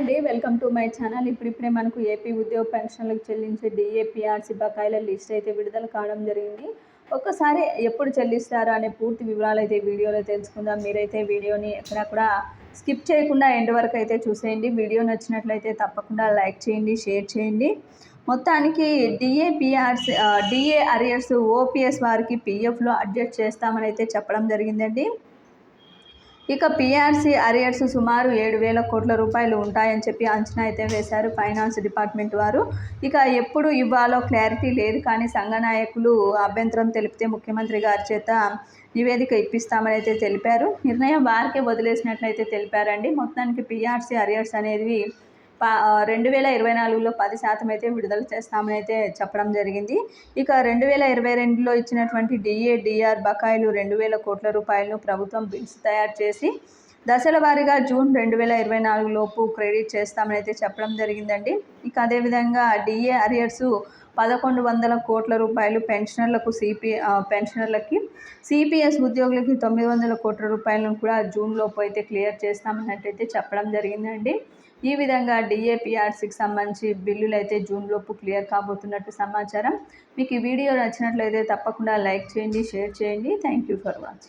అండి. Welcome to my channel. ఇప్పుడిప్పుడే మనకు ఏపీ ఉద్యోగ పెన్షన్లకు చెల్లించే డిఏపిఆర్సీ బకాయిల లిస్ట్ అయితే విడుదల కావడం జరిగింది. ఒక్కసారి ఎప్పుడు చెల్లిస్తారు అనే పూర్తి వివరాలు అయితే వీడియోలో తెలుసుకుందాం. మీరైతే వీడియోని ఎక్కడ కూడా స్కిప్ చేయకుండా ఎండ్ వరకు అయితే చూసేయండి. వీడియో నచ్చినట్లయితే తప్పకుండా లైక్ చేయండి షేర్ చేయండి. మొత్తానికి డిఏపిఆర్స్ డిఏ అరియర్స్ ఓపీఎస్ వారికి పిఎఫ్లో అడ్జస్ట్ చేస్తామని అయితే చెప్పడం జరిగిందండి. ఇక పీఆర్సీ అరియర్స్ సుమారు ఏడు వేల కోట్ల రూపాయలు ఉంటాయని చెప్పి అంచనా అయితే వేశారు ఫైనాన్స్ డిపార్ట్మెంట్ వారు. ఇక ఎప్పుడు ఇవ్వాలో క్లారిటీ లేదు కానీ సంఘ నాయకులు అభ్యంతరం తెలిపితే ముఖ్యమంత్రి గారి చేత నివేదిక ఇప్పిస్తామని అయితే తెలిపారు. నిర్ణయం వారికే వదిలేసినట్లయితే తెలిపారండి. మొత్తానికి పీఆర్సీ అరియర్స్ అనేది రెండు వేల ఇరవై నాలుగులో పది శాతం అయితే విడుదల చేస్తామని అయితే చెప్పడం జరిగింది. ఇక రెండు వేల ఇరవై రెండులో ఇచ్చినటువంటి డిఏ డిఆర్ బకాయిలు రెండు వేల కోట్ల రూపాయలను ప్రభుత్వం బిల్స్ తయారు చేసి దశల వారీగా జూన్ రెండు వేల ఇరవై నాలుగు లోపు క్రెడిట్ చేస్తామని అయితే చెప్పడం జరిగిందండి. ఇక అదేవిధంగా డిఏ అరియర్స్ పదకొండు వందల కోట్ల రూపాయలు పెన్షనర్లకు సిపి పెన్షనర్లకి సిపిఎస్ ఉద్యోగులకి తొమ్మిది వందల కోట్ల రూపాయలను కూడా జూన్ లోపు అయితే క్లియర్ చేస్తామన్నట్టయితే చెప్పడం జరిగిందండి. ఈ విధంగా డిఏపిఆర్సీకి సంబంధించి బిల్లులు అయితే జూన్లోపు క్లియర్ కాబోతున్నట్టు సమాచారం. మీకు ఈ వీడియో నచ్చినట్లయితే తప్పకుండా లైక్ చేయండి షేర్ చేయండి. Thank you for watching.